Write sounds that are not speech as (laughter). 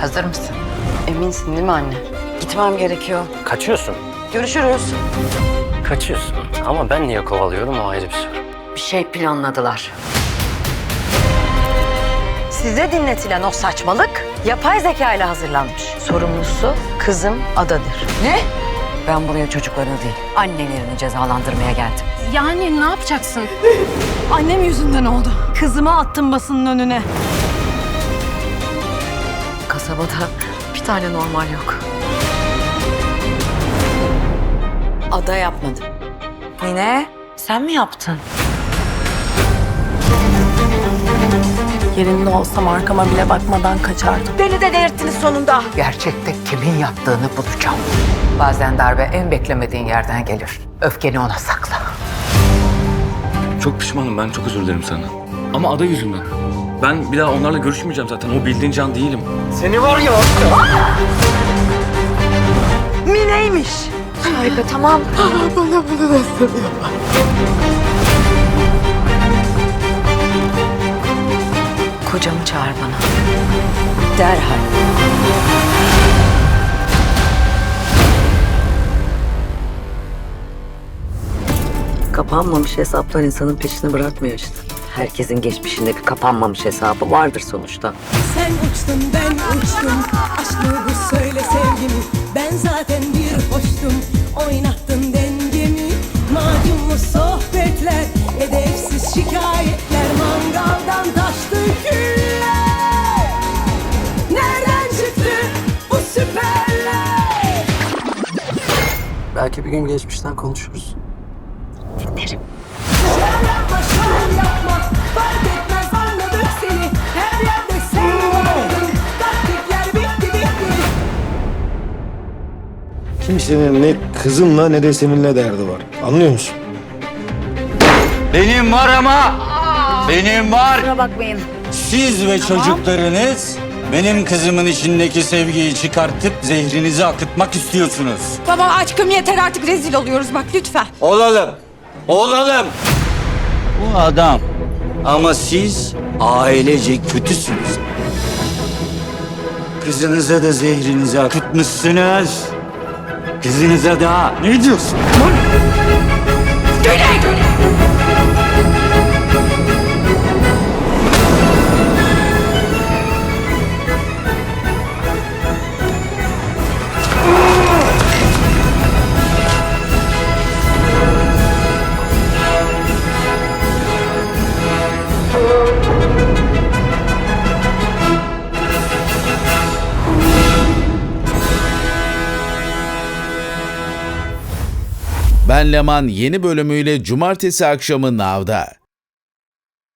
Hazır mısın? Eminsin değil mi anne? Gitmem gerekiyor. Kaçıyorsun. Görüşürüz. Kaçıyorsun. Ama ben niye kovalıyorum o ayrı bir soru. Bir şey planladılar. Size dinletilen o saçmalık yapay zeka ile hazırlanmış. Sorumlusu kızım Ada'dır. Ne? Ben buraya çocuklarını değil, annelerini cezalandırmaya geldim. Yani ne yapacaksın? Annem yüzünden oldu. Kızımı attım basının önüne. Kasabada bir tane normal yok. Ada yapmadı. Mine, sen mi yaptın? Yerinde olsam arkama bile bakmadan kaçardım. Beni de delirttiniz sonunda. Gerçekte kimin yaptığını bulacağım. Bazen darbe en beklemediğin yerden gelir. Öfkeni ona sakla. Çok pişmanım ben çok özür dilerim sana. Ama ada yüzünden. Ben bir daha onlarla görüşmeyeceğim zaten. O bildiğin can değilim. Seni var ya. Mine'ymiş. Harika, tamam. (gasps) Kocamı çağır bana. Derhal. Kapanmamış hesaplar insanın peşini bırakmıyor işte. Herkesin geçmişinde bir kapanmamış hesabı vardır sonuçta. Sen uçtun ben uçtum. Aşk mı bu söyle sevgimi. Ben zaten bir hoştum. Oynattın dengemi. Macunlu sohbetler Edepsiz şikayetler. Mangaldan taştı küller Nereden çıktı bu süperler? Belki bir gün geçmişten konuşuruz. Yapma Kimsenin ne kızımla ne de seninle derdi var. Anlıyor musun? Benim var ama. Benim var. bakmayın. Siz ve çocuklarınız benim kızımın içindeki sevgiyi çıkartıp zehrinizi akıtmak istiyorsunuz. Baba aşkım yeter artık rezil oluyoruz bak lütfen. Olalım. Olalım. Bu adam. Ama siz ailece kötüsünüz. Kızınıza da zehrinizi akıtmışsınız. Kızınıza da ne diyorsun? Ben Leman yeni bölümüyle cumartesi akşamı Nav'da.